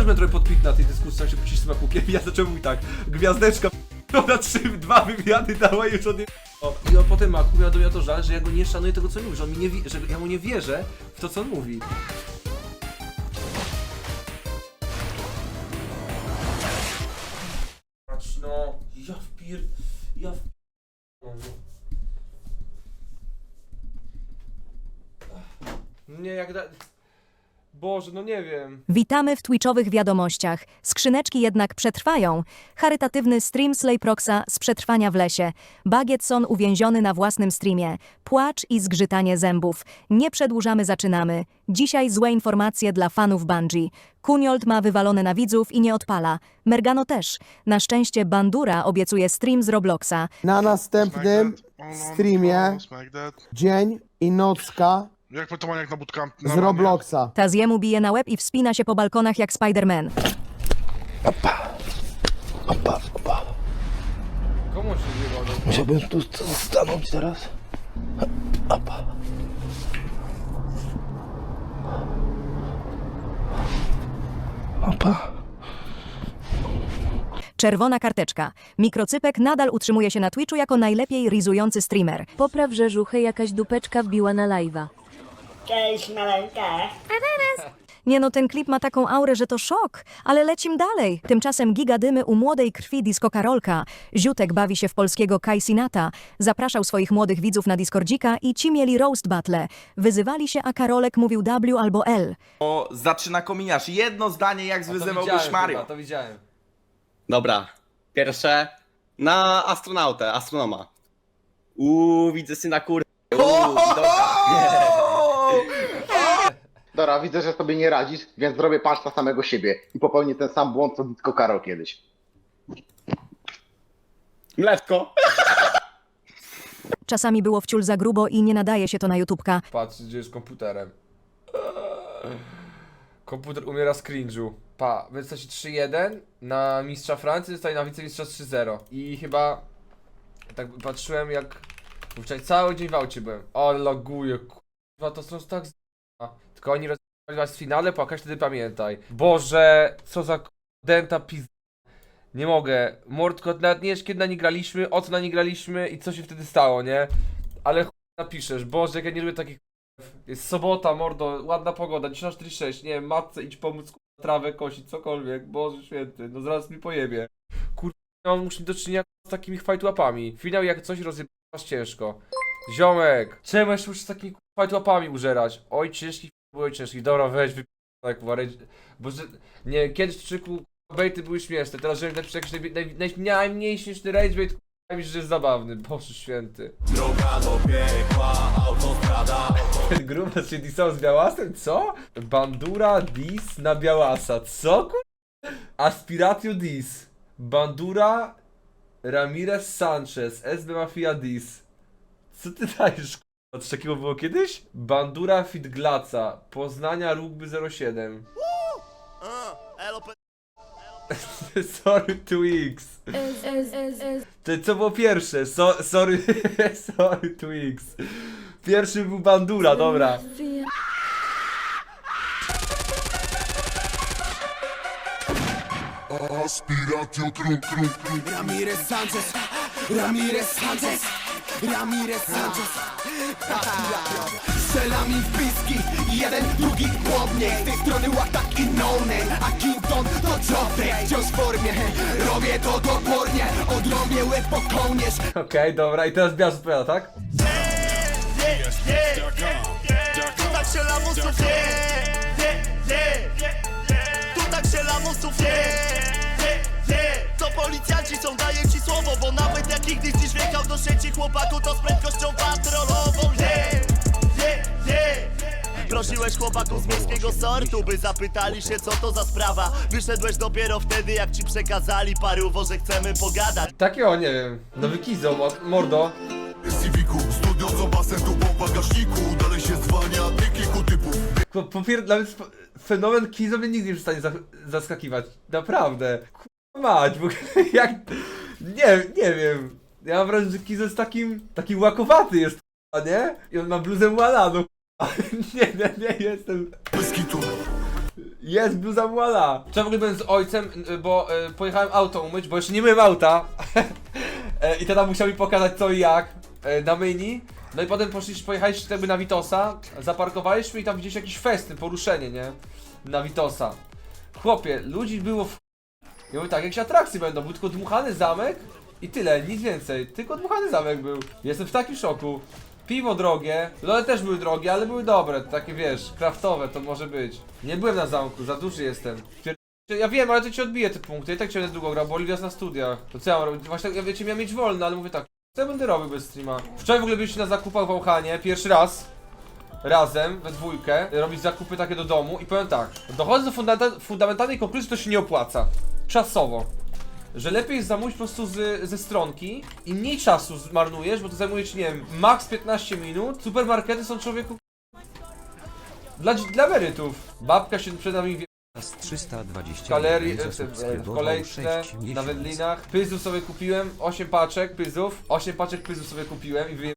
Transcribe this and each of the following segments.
też będę trochę podkwit na tej dyskusji, jak się puścić z. Ja zacząłem mówić tak, gwiazdeczka, ona trzy, dwa wywiady dała już od o, I on potem Maku do mnie to żal, że ja go nie szanuję tego, co mówi, że, on mi nie wi- że ja mu nie wierzę w to, co on mówi. No, ja wpir... ja w... no. Nie, jak da... Boże, no nie wiem. Witamy w Twitchowych wiadomościach. Skrzyneczki jednak przetrwają. Charytatywny stream Slayproxa z przetrwania w lesie. Bagietson uwięziony na własnym streamie. Płacz i zgrzytanie zębów. Nie przedłużamy, zaczynamy. Dzisiaj złe informacje dla fanów Bungie. Kuniold ma wywalone na widzów i nie odpala. Mergano też. Na szczęście Bandura obiecuje stream z Robloxa. Na następnym streamie dzień i nocka Jak to ma jak na bootcamp? z Robloxa. Taziemu bije na łeb i wspina się po balkonach jak Spider-Man. Komu się zjebał? Musiałbym tu stanąć teraz. Opa. Opa. Czerwona karteczka. Mikrocypek nadal utrzymuje się na Twitchu jako najlepiej rizujący streamer. Popraw rzeżuchę, jakaś dupeczka wbiła na live'a. Cześć maleńka. Nie no, ten klip ma taką aurę, że to szok, ale lecim dalej. Tymczasem gigadymy u młodej krwi disco Karolka. Ziutek bawi się w polskiego Kai Sinata. Zapraszał swoich młodych widzów na Discordzika i ci mieli roast battle. Wyzywali się, a Karolek mówił W albo L. O, zaczyna kominiarz. Jedno zdanie, jak to zwyzywałbyś widziałem, Mario. chyba, to widziałem. Dobra, pierwsze na astronautę, astronoma. Uuu, widzę syna kur... Uuu, widoka. Dora, widzę, że sobie nie radzisz, więc zrobię patrz na samego siebie i popełnię ten sam błąd, co Ditko Karol kiedyś. Mleczko. Czasami było wciul za grubo i nie nadaje się to na YouTubka. Patrz, gdzie jest komputerem. Komputer umiera z cringe'u. Pa, wystaci 3-1 na mistrza Francji, zostaje na wicemistrza 3-0. I chyba tak patrzyłem jak wczoraj cały dzień w aucie byłem. O, loguję, kurwa, to są tak z... Tylko oni rozmawiać w finale, płakać wtedy pamiętaj. Boże, co za denta pizd... Nie mogę. Mordko, nawet nie wiesz kiedy na nie graliśmy, o co na nie graliśmy i co się wtedy stało, nie? Ale chuj napiszesz, Boże, jak ja nie lubię takich jest sobota, mordo, ładna pogoda, 10.46, nie matce idź pomóc kurwa, trawę kosić, cokolwiek, Boże święty, no zaraz mi pojebie. Kurwa, ja muszę do czynienia z takimi fajtłapami. Finał jak coś rozjebasz ciężko. Ziomek, czemu jeszcze muszę z takimi kurwa, fajtłapami użerać? Oj, ciężki, oj, ciężki, dobra, weź, wy... tak, rage- bo że, nie, kiedyś w kurwa, bejty były śmieszne, teraz żeby napisać jakiś naj, naj, naj, najmniej śmieszny rage bait, że jest zabawny, Boże święty. Ten grubas się disał z Białasem? Co? Bandura dis na Białasa. Co ku... Aspiratio dis. Bandura Ramirez Sanchez. SB Mafia dis. Co ty dajesz k***a? Coś takiego było kiedyś? Bandura Fitglaca. Poznania Rugby 07. Sorry to X. To co było pierwsze? So, sorry, sorry to X. Pierwszy był Bandura, dobra. Aspiratio trum trum trum. Ramirez Sanchez. Ramirez Sanchez. Ramirez Sanchez. Strzela mi w piski, jeden, drugi głodnie Z tej strony łatak i no name. A Kington to Jotek Wciąż w formie, robię to topornie Odrobię łeb po kołnierz. Okej, dobra, i teraz Biasz odpowiada, tak? Tu tak się lamusów je, je, je, Tu tak się lamusów je do sieci chłopaku To z prędkością patrolową, je, je, je Prosiłeś chłopaków z miejskiego sortu, by zapytali się co to za sprawa Wyszedłeś dopiero wtedy jak ci przekazali paruwo, że chcemy pogadać Takiego, nie wiem, nowy Kizo, mo- mordo. Civiku, studio z obasem tu po bagażniku. Dalej się typów. Nawet sp- fenomen Kizo mnie nigdy nie przestanie za- zaskakiwać. Naprawdę. Kurwa mać, bo jak... Nie, nie wiem. Ja mam wrażenie, że Kizo jest takim... taki łakowaty jest, kurwa, nie? I on ma bluzę Malano, kurwa. Nie, nie, nie, jestem... Jest bluza voila. Wczoraj w ogóle byłem z ojcem, y, bo y, pojechałem auto umyć, bo jeszcze nie myłem auta. E, I tata musiał mi pokazać co i jak e, na myjni. No i potem poszliśmy, pojechaliśmy jakby na Witosa, zaparkowaliśmy i tam gdzieś jakiś festyn, poruszenie, nie? Na Witosa. Chłopie, ludzi było w... Ja mówię tak, jakieś atrakcje będą, był tylko dmuchany zamek i tyle, nic więcej. Tylko dmuchany zamek był. Jestem w takim szoku. Piwo drogie, lole też były drogie, ale były dobre, takie wiesz, kraftowe to może być. Nie byłem na zamku, za duży jestem. Ja wiem, ale to ci odbije te punkty. I tak cię będę długo grał, bo Oliwia jest na studiach. To co ja mam robić? Właśnie, ja wiecie, miałem mieć wolne, ale mówię tak, co ja będę robił bez streama? Wczoraj w ogóle byliśmy na zakupach w Auchanie, pierwszy raz. Razem, we dwójkę, robić zakupy takie do domu i powiem tak, dochodzę do fundamenta fundamentalnej konkluzji, że to się nie opłaca. Czasowo. Że lepiej jest zamówić po prostu z, ze stronki i mniej czasu zmarnujesz, bo to zajmuje ci, nie wiem, max 15 minut. Supermarkety są człowieku dla, dla emerytów. Babka się przed nami wie Z 320 w galerii, w, w kolejce, na wędlinach. Pyzów sobie kupiłem, 8 paczek pyzów. 8 paczek pyzów sobie kupiłem i wyje...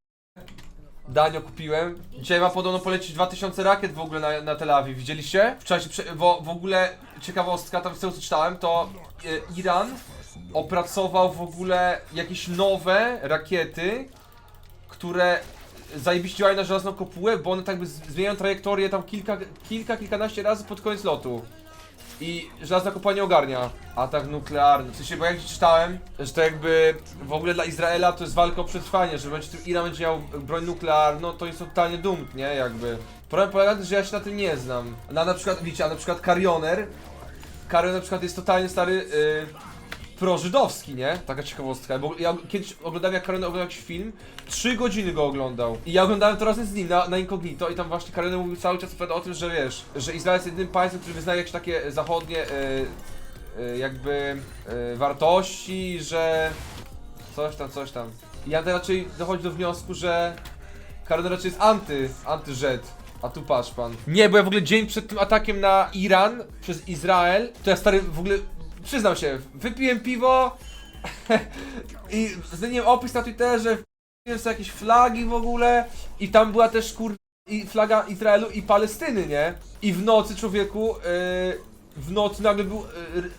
Danio kupiłem. Dzisiaj ma podobno polecieć 2000 rakiet w ogóle na, na Tel Awiw. Widzieliście? Wczoraj bo w ogóle ciekawostka, tam z tego co czytałem, to e, Iran opracował w ogóle jakieś nowe rakiety, które zajebiście działają na żelazną kopułę, bo one tak by zmieniają trajektorię tam kilka, kilka, kilkanaście razy pod koniec lotu. I żelazna kopuła nie ogarnia atak nuklearny. W sensie, bo jak czytałem, że to jakby w ogóle dla Izraela to jest walka o przetrwanie, że będzie Iran będzie miał broń nuklearną, to jest totalnie dumt, nie? Jakby. Problem polega na tym, że ja się na tym nie znam. Na na przykład, widzicie, a na przykład Carioner, Carioner na przykład jest totalnie stary yy, prożydowski, nie? Taka ciekawostka, bo ja kiedyś oglądałem jak Carioner oglądał jakiś film, 3 godziny go oglądał. I ja oglądałem to razem z nim na, na incognito i tam właśnie Carioner mówił cały czas o tym, że wiesz, że Izrael jest jedynym państwem, który wyznaje jakieś takie zachodnie yy, yy, jakby yy, wartości, że coś tam, coś tam. I ja raczej dochodzi do wniosku, że Carioner raczej jest anty, anty-Żyd. A tu patrz pan. Nie, bo ja w ogóle dzień przed tym atakiem na Iran przez Izrael, to ja stary w ogóle, przyznam się, wypiłem piwo i zmieniłem opis na Twitterze, wpiłem sobie jakieś flagi w ogóle i tam była też kur... i flaga Izraelu i Palestyny, nie? I w nocy człowieku, yy, w nocy nagle był yy,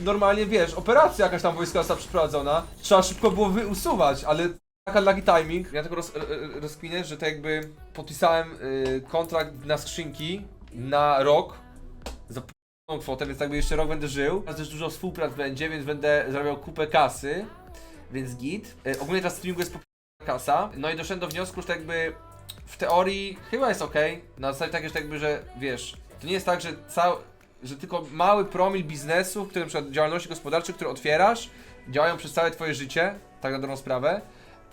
normalnie, wiesz, operacja jakaś tam wojska została przeprowadzona. Trzeba szybko było wyusuwać, ale taka lagi timing. Ja tylko roz, r- r- rozkminę, że tak jakby podpisałem y, kontrakt na skrzynki na rok za p***ą kwotę, więc jakby jeszcze rok będę żył. Teraz też dużo współprac będzie, więc będę zarabiał kupę kasy, więc git. Y, ogólnie teraz streamingu jest po kasa. No i doszedłem do wniosku, że tak jakby w teorii chyba jest ok. Na zasadzie że tak jakby, że wiesz, to nie jest tak, że cały, że tylko mały promil biznesu, który na przykład działalności gospodarczej, które otwierasz, działają przez całe twoje życie, tak na dobrą sprawę.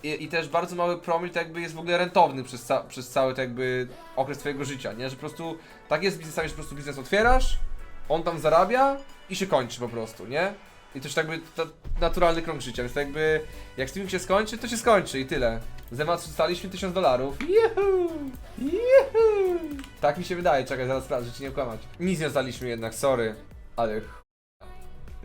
I, I też bardzo mały promil tak jakby jest w ogóle rentowny przez, ca przez cały tak jakby okres twojego życia, nie? Że po prostu tak jest z biznesami, że po prostu biznes otwierasz, on tam zarabia i się kończy po prostu, nie? I to jest jakby to naturalny krąg życia, więc tak jakby jak streaming się skończy, to się skończy i tyle. Zemat dostaliśmy 1000 dolarów. Juhu! Juhu! Tak mi się wydaje, czekaj, zaraz sprawdzę, czy nie kłamać. Nic nie dostaliśmy jednak, sorry. Ale ch...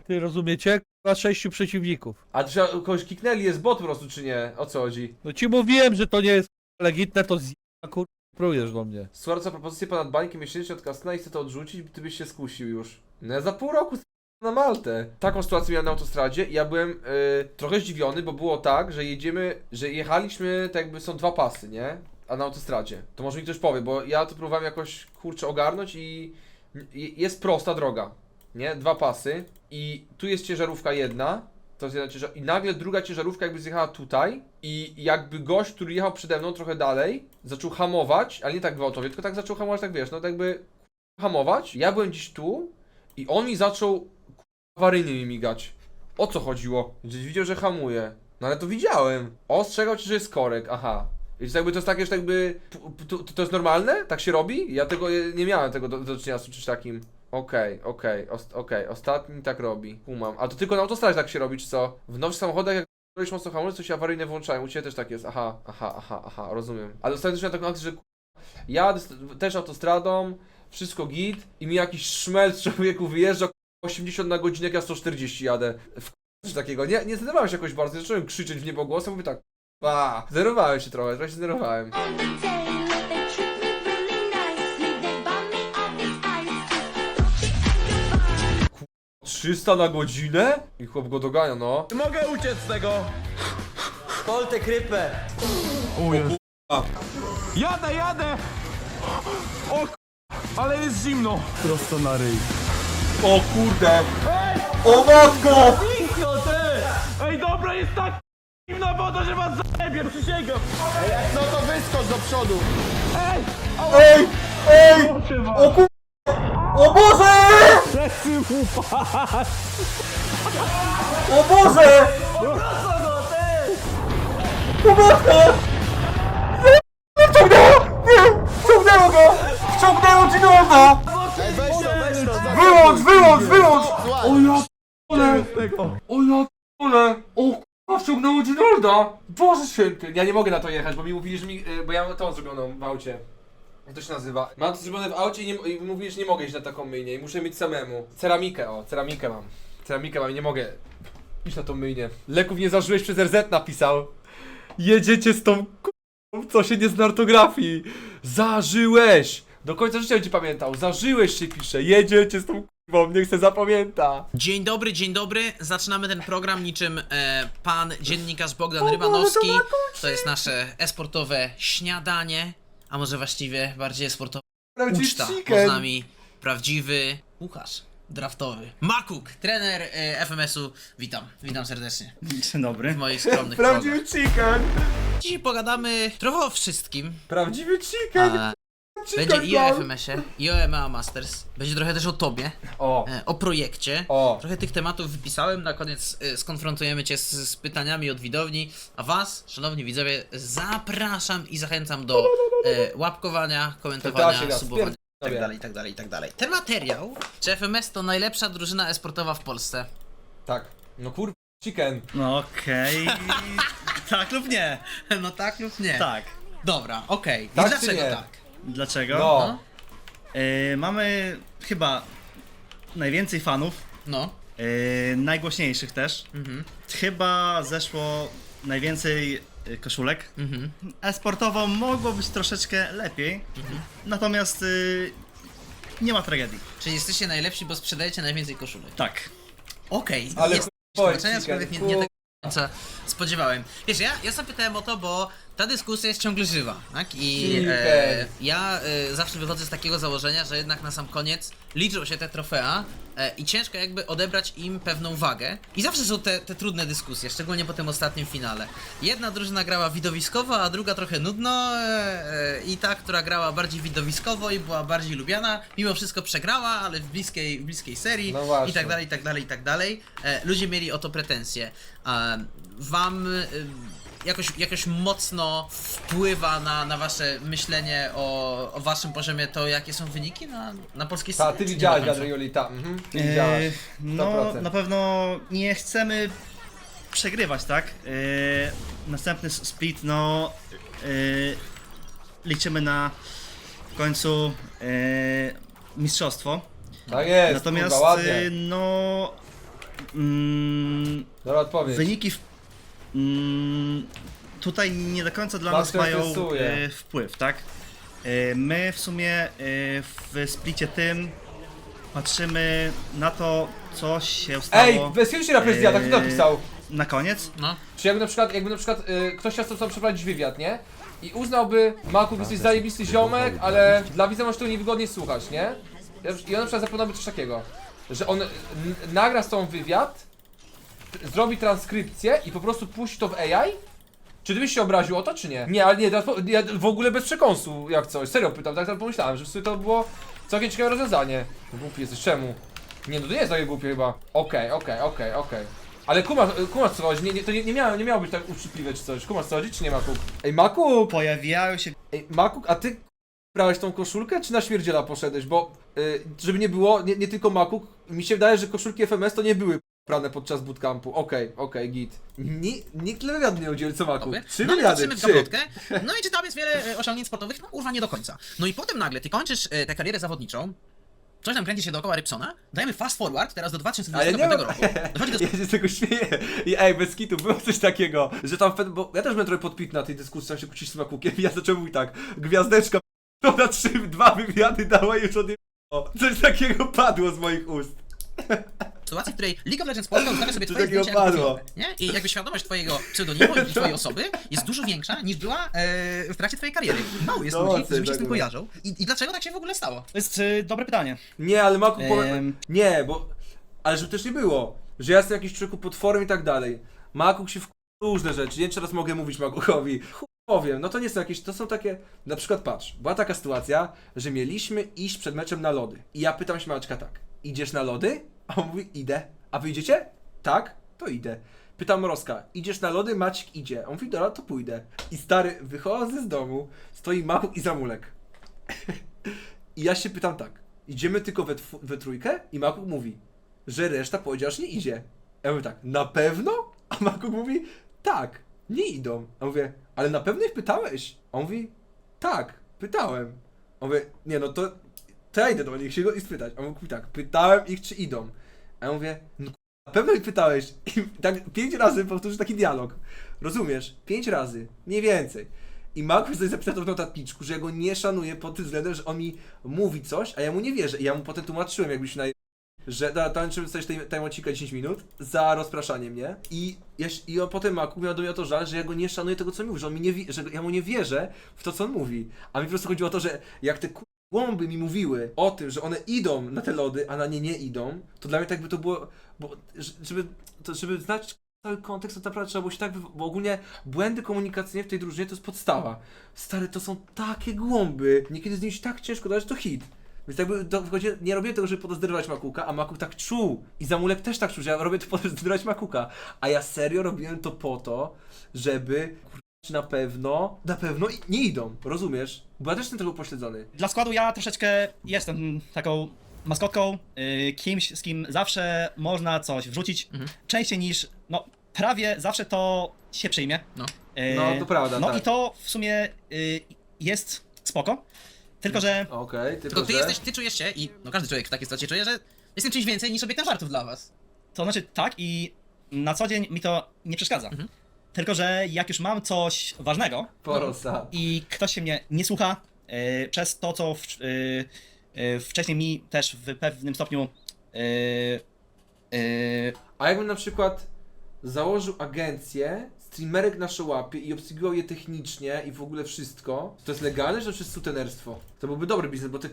Ty rozumiecie? Kurwa sześciu przeciwników. A czy kogoś kiknęli, jest bot po prostu, czy nie? O co chodzi? No ci mówiłem, że to nie jest legitne, to z... kur... prójesz do mnie. Co propozycję ponad bańkiem miesięcznie od Kastna i chcę to odrzucić, ty byś się skusił już. No za pół roku na Maltę. Taką sytuację miałem na autostradzie i ja byłem y, trochę zdziwiony, bo było tak, że jedziemy, że jechaliśmy, tak jakby są dwa pasy, nie? A na autostradzie. To może mi ktoś powie, bo ja to próbowałem jakoś, kurczę, ogarnąć i- jest prosta droga, nie? Dwa pasy i tu jest ciężarówka jedna, to jest jedna ciężarówka i nagle druga ciężarówka jakby zjechała tutaj i jakby gość, który jechał przede mną trochę dalej, zaczął hamować, ale nie tak gwałtownie, tylko tak zaczął hamować, tak wiesz, no tak jakby hamować, ja byłem gdzieś tu i on mi zaczął awaryjnie mi migać. O co chodziło? Że widział, że hamuje. No ale to widziałem. Ostrzegał cię, że jest korek, aha. I to jakby to jest takie, że jakby. To, to jest normalne? Tak się robi? Ja tego e, nie miałem tego do, do czynienia z czymś takim. Okej, okej, okej, ostatni tak robi. Kumam. A to tylko na autostradzie tak się robi, czy co? W nowych samochodach, jak robisz mocno hamulec, to się awaryjne włączają. U Ciebie też tak jest. Aha, aha, aha, aha, rozumiem. Ale ostatnio też miałem taką akcję, że k***a, jadę też autostradą, wszystko git i mi jakiś szmelc człowieku wyjeżdża 80 na godzinę, jak ja 140 jadę. W coś takiego. Nie, nie zdenerwowałem się jakoś bardzo, zacząłem krzyczeć w niebo głosem, mówię tak, pa, zerowałem się trochę, trochę się zerowałem. 300 na godzinę? I chłop go dogania, no. Mogę uciec z tego! Poltę krypę. Jadę, jadę! O ale jest zimno! Prosto na ryj. O kurde! O matko! Ej, dobra, jest tak zimna woda, że was zajebie, przysięgam! No to wyskocz do przodu. Ej! Ej! O kur... O Boże! O Boże! O matko! Wciągnęło! Nie! Wciągnęło go! Wciągnęło oka! Ej, weź. Wyłącz, wyłącz, wyłącz! O ja p***ole! O ja p***ole! O k***a, wciągnęło Ginolda! Boże święty! Ja nie mogę na to jechać, bo mi mówili, że mi... y, bo ja mam tą zrobioną w aucie. Jak to się nazywa? Mam to zrobione w aucie i, nie, i mówili, że nie mogę iść na taką myjnię i muszę mieć samemu. Ceramikę, o, ceramikę mam. Ceramikę mam i nie mogę iść na tą myjnię. Leków nie zażyłeś przez RZ napisał. Jedziecie z tą k***ą, co się nie z ortografii. Zażyłeś! Do końca życia będzie pamiętał. Zażyłeś się pisze. Jedziecie z tą k***ą, niech se zapamięta. Dzień dobry, dzień dobry. Zaczynamy ten program niczym e, pan dziennikarz Bogdan Rybanowski. To jest nasze esportowe śniadanie, a może właściwie bardziej esportowe Prawdziwy uczta. Chicken. nami prawdziwy Łukasz draftowy. Makuk, trener e, FMS-u. Witam, witam serdecznie Dzień dobry. w moich skromnych progach. Prawdziwy chicken. Dzisiaj pogadamy trochę o wszystkim. Prawdziwy chicken. A, będzie i o. FMS-ie, i o EMA Masters. Będzie trochę też o tobie, O, e, o projekcie. o. Trochę tych tematów wypisałem, na koniec y, skonfrontujemy Cię z, z pytaniami od widowni, a Was, szanowni widzowie, zapraszam i zachęcam do y, łapkowania, Pytacie komentowania, nas, subowania i tak dalej, i tak dalej, i tak dalej. Ten materiał, czy FMS to najlepsza drużyna esportowa w Polsce? Tak. No kur... chicken. No okej. tak lub nie. No tak lub nie? Tak. Dobra, okej. Tak I czy dlaczego nie? tak? Dlaczego? No. E, mamy chyba najwięcej fanów, No. e, najgłośniejszych też. Mhm. Chyba zeszło najwięcej e, koszulek. Mhm. E-sportowo mogło być troszeczkę lepiej, natomiast y, nie ma tragedii. Czyli jesteście najlepsi, bo sprzedajecie najwięcej koszulek. Tak. Okej, Ale jest nie, nie tak do końca spodziewałem. Wiesz, ja, ja zapytałem o to, bo ta dyskusja jest ciągle żywa, tak? I e, ja e, zawsze wychodzę z takiego założenia, że jednak na sam koniec liczą się te trofea e, i ciężko jakby odebrać im pewną wagę. I zawsze są te, te trudne dyskusje, szczególnie po tym ostatnim finale. Jedna drużyna grała widowiskowo, a druga trochę nudno e, e, i ta, która grała bardziej widowiskowo i była bardziej lubiana, mimo wszystko przegrała, ale w bliskiej, w bliskiej serii No właśnie. i tak dalej, i tak dalej, i tak dalej. E, ludzie mieli o to pretensje. E, wam e, jakoś, jakoś mocno wpływa na, na wasze myślenie o, o waszym poziomie to, jakie są wyniki na, na polskiej Ta, scenie? ty czy nie widziałeś do końca? Wiadro Jolita. Mhm. Ty E, widziałaś. no, 100%. na pewno nie chcemy przegrywać, tak? E, następny s- split, no e, liczymy na w końcu e, mistrzostwo. Tak jest, Natomiast kurwa, ładnie. no mm, Dobra odpowiedź. wyniki w, mm, tutaj nie do końca dla nas mają e, wpływ, tak? E, my w sumie e, w splicie tym patrzymy na to, co się stało Ej, bez chwili się na prezydenta, tak kto Eee, napisał? na koniec. No, Czy jakby na przykład, jakby na przykład y, ktoś chciał sobie przeprowadzić wywiad, nie? I uznałby, Maku, jesteś zajebisty ziomek, ale dla widza może to niewygodnie słuchać, nie? I on na przykład zaproponowałby coś takiego, że on n- nagra z tą wywiad, zrobi transkrypcję i po prostu puści to w AI? Czy ty byś się obraził o to, czy nie? Nie, ale nie, teraz po- ja w ogóle bez przekąsu, jak coś. Serio pytam, tak, tak pomyślałem, że w sumie to było całkiem ciekawe rozwiązanie. Głupi jesteś, czemu? Nie, no to nie jest takie głupie chyba. Okej, okej, okej, okej. Ale kumasz, kumasz co chodzi, nie, nie, to nie, nie, miało, nie miało być tak uczciwe czy coś. Kumasz co chodzi, czy nie Makuk? Ej, Makuk! Pojawiają się Ej, Makuk, a ty brałeś tą koszulkę, czy na śmierdziela poszedłeś? Bo, y, żeby nie było, nie, nie tylko Makuk, mi się wydaje, że koszulki FMS to nie były prane podczas bootcampu. Okej, okej, git. Ni, nikt wywiadu nie udzielił, co Makuk? Dobry. Trzy no i wywiady, patrzymy w trzy. gablotkę. No i czy tam jest wiele e, osiągnięć sportowych? No kurwa nie do końca. No i potem nagle ty kończysz e, tę karierę zawodniczą, coś tam kręci się dookoła Rybsona, dajemy fast forward teraz do Ale nie 2025 ma... roku. Dochodzi do Ja się z tego śmieję. I ej, bez kitu, było coś takiego, że tam, bo ja też byłem trochę podpit na tej dyskusji, tam się kłócić z Makukiem i ja zacząłem mówić tak, gwiazdeczka to na trzy, dwa wywiady dała i już od O, Coś takiego padło z moich ust. Sytuacji, w której League of Legends Polska ustawia sobie twoje takiego zdjęcie jako profilowe, nie? I jakby świadomość twojego pseudonimu i twojej osoby jest dużo większa niż była e, w trakcie twojej kariery. Mało jest No, ludzi, którzy się z tak tym było. kojarzą. I, I dlaczego tak się w ogóle stało? To jest y, dobre pytanie. Nie, ale Maku powie... Em. Nie, bo... Ale żeby też nie było, że ja jestem jakiś człowieku potworem i tak dalej. Makuk się w różne rzeczy, nie wiem, czy teraz mogę mówić Makukowi. Chuj Powiem, no to nie są jakieś, to są takie, na przykład patrz, była taka sytuacja, że mieliśmy iść przed meczem na lody. I ja pytam śmiałaczka tak, idziesz na lody? A on mówi, idę. A wy idziecie? Tak, to idę. Pytam Mrozka, idziesz na lody? Maciek idzie. On mówi, dobra, to pójdę. I stary, wychodzę z domu, stoi Makuk i Zamulek. I ja się pytam tak, idziemy tylko we, we trójkę? I Makuk mówi, że reszta powiedziała, że nie idzie. Ja mówię tak, na pewno? A Makuk mówi, tak, nie idą. A mówię, ale na pewno ich pytałeś? A on mówi, tak, pytałem. A mówię, nie no to, to ja idę do nich się go i spytać. A on mówi tak, pytałem ich, czy idą. A ja mówię, no na pewno ich pytałeś. I tak pięć razy powtórzył taki dialog. Rozumiesz? Pięć razy, mniej więcej. I Markus sobie zapisał to w notatniczku, że ja go nie szanuję pod tym względem, że on mi mówi coś, a ja mu nie wierzę. I ja mu potem tłumaczyłem, jakbyś na że da, tańczymy coś tej tajmocika 10 minut za rozpraszanie mnie i, ja, i on potem Maku miał do mnie o to żal, że ja go nie szanuję tego co mówi, że on mi nie że ja mu nie wierzę w to co on mówi. A mi po prostu chodziło o to, że jak te głąby mi mówiły o tym, że one idą na te lody, a na nie nie idą, to dla mnie tak by to było, bo żeby, to, żeby znać cały kontekst, to naprawdę trzeba było się tak, bo ogólnie błędy komunikacyjne w tej drużynie to jest podstawa. Stary, to są takie głąby, niekiedy z się tak ciężko dać, to hit. Więc jakby to nie robię tego, żeby podezderować Makuka, a Makuk tak czuł. I Zamulek też tak czuł, że ja robię to podezderować Makuka. A ja serio robiłem to po to, żeby na pewno, na pewno i- nie idą, rozumiesz? Bo ja też jestem tego pośledzony. Dla składu ja troszeczkę jestem taką maskotką, y, kimś, z kim zawsze można coś wrzucić, Mhm. częściej niż, no, prawie zawsze to się przyjmie. No. Y, No, to prawda, No tak. i to w sumie y, jest spoko, tylko że Okej, tylko, Tylko ty że... jesteś, ty czujesz się i no każdy człowiek w takiej sytuacji czuje, że jestem czymś więcej niż obiektem żartów dla was. To znaczy tak i na co dzień mi to nie przeszkadza. Tylko, że jak już mam coś ważnego Porosa. i ktoś się mnie nie słucha e, przez to, co w, e, e, wcześniej mi też w pewnym stopniu e, e, A jakbym na przykład założył agencję, streamerek na szałapie i obsługiwał je technicznie i w ogóle wszystko, to jest legalne, czy to jest sutenerstwo? To byłby dobry biznes, bo te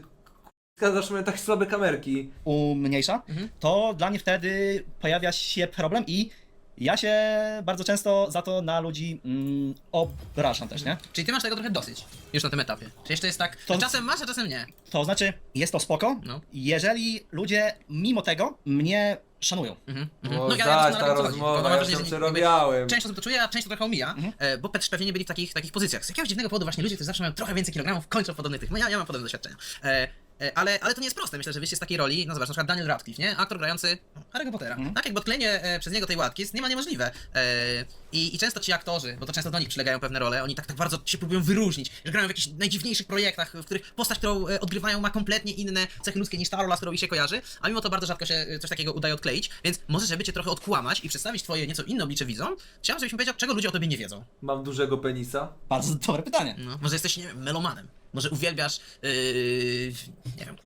k***a zawsze mają tak słabe kamerki. umniejsza, Mhm. to dla mnie wtedy pojawia się problem i ja się bardzo często za to na ludzi mm, obrażam też, nie? Czyli ty masz tego trochę dosyć już na tym etapie. Czy jeszcze jest tak, To- że czasem masz, a czasem nie. To znaczy, jest to spoko, No. jeżeli ludzie mimo tego mnie szanują. Mhm. mhm. No ja zaś, ja ta rozmowa, ja się przerobiałem. Często to czuję, a często trochę omija, Mhm. e, bo też pewnie nie byli w takich, takich pozycjach. Z jakiegoś dziwnego powodu właśnie ludzie, którzy zawsze mają trochę więcej kilogramów, kończą w podobnych tych. No ja, ja mam podobne doświadczenia. E, ale, ale to nie jest proste. Myślę, że wyjście z takiej roli, no zobacz, na przykład Daniel Radcliffe, nie? Aktor grający Harry'ego Pottera. Mhm. Tak, jakby odklejenie e, przez niego tej łatki jest niemal niemożliwe. E, i, I często ci aktorzy, bo to często do nich przylegają pewne role, oni tak, tak bardzo się próbują wyróżnić, że grają w jakichś najdziwniejszych projektach, w których postać, którą e, odgrywają ma kompletnie inne cechy ludzkie niż ta rola, z którą ich się kojarzy, a mimo to bardzo rzadko się e, coś takiego udaje odkleić, więc może, żeby cię trochę odkłamać i przedstawić twoje nieco inne oblicze widzom, chciałbym, żebyś mi powiedział, czego ludzie o tobie nie wiedzą. Mam dużego penisa. Bardzo dobre pytanie. No, może jesteś, nie wiem, melomanem. Może uwielbiasz, yy, nie wiem,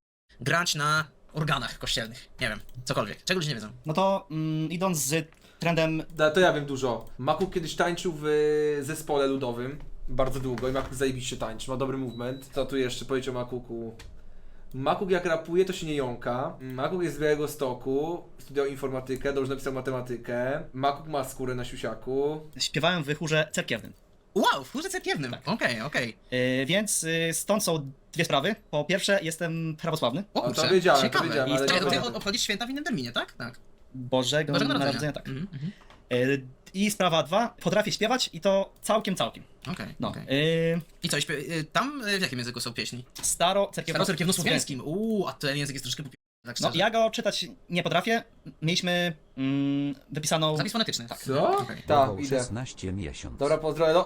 grać na organach kościelnych. Nie wiem, cokolwiek. Czego ludzie nie wiedzą? No to mm, idąc z trendem Da, to ja wiem dużo. Makuk kiedyś tańczył w y, zespole ludowym. Bardzo długo i Makuk zajebiście tańczy, ma dobry movement. Co tu jeszcze powiedzieć o Makuku? Makuk jak rapuje to się nie jąka. Makuk jest z Białego Stoku, studiował informatykę, dobrze napisał matematykę. Makuk ma skórę na siusiaku. śpiewałem w chórze cerkiewnym. Wow, w chórze cerkiewnym. Tak. Okej, okej. Yy, więc yy, stąd są dwie sprawy. Po pierwsze, jestem prawosławny. O A, to kurczę, wiedziałem, to ciekawe. wiedziałem, I ale czekaj, to ty to- obchodzisz święta w innym terminie, tak? Tak. Bożego, Bożego Narodzenia, Narodzenia. tak. Mhm, mhm. Yy, I sprawa dwa, potrafię śpiewać i to całkiem, całkiem. Okej, No. okej. Yy, I co, śpie- y, tam y, w jakim języku są pieśni? staro cerkiewno Starocerkiewnosłowiańskim. Uuu, a ten język jest troszkę popi... tak No, szczerze. ja go czytać nie potrafię. Mieliśmy mm, wypisaną... Zapis fonetyczny. Tak. Co? Okej. Tak, idę. 16 miesiąc. Dobra, pozdrowię. No,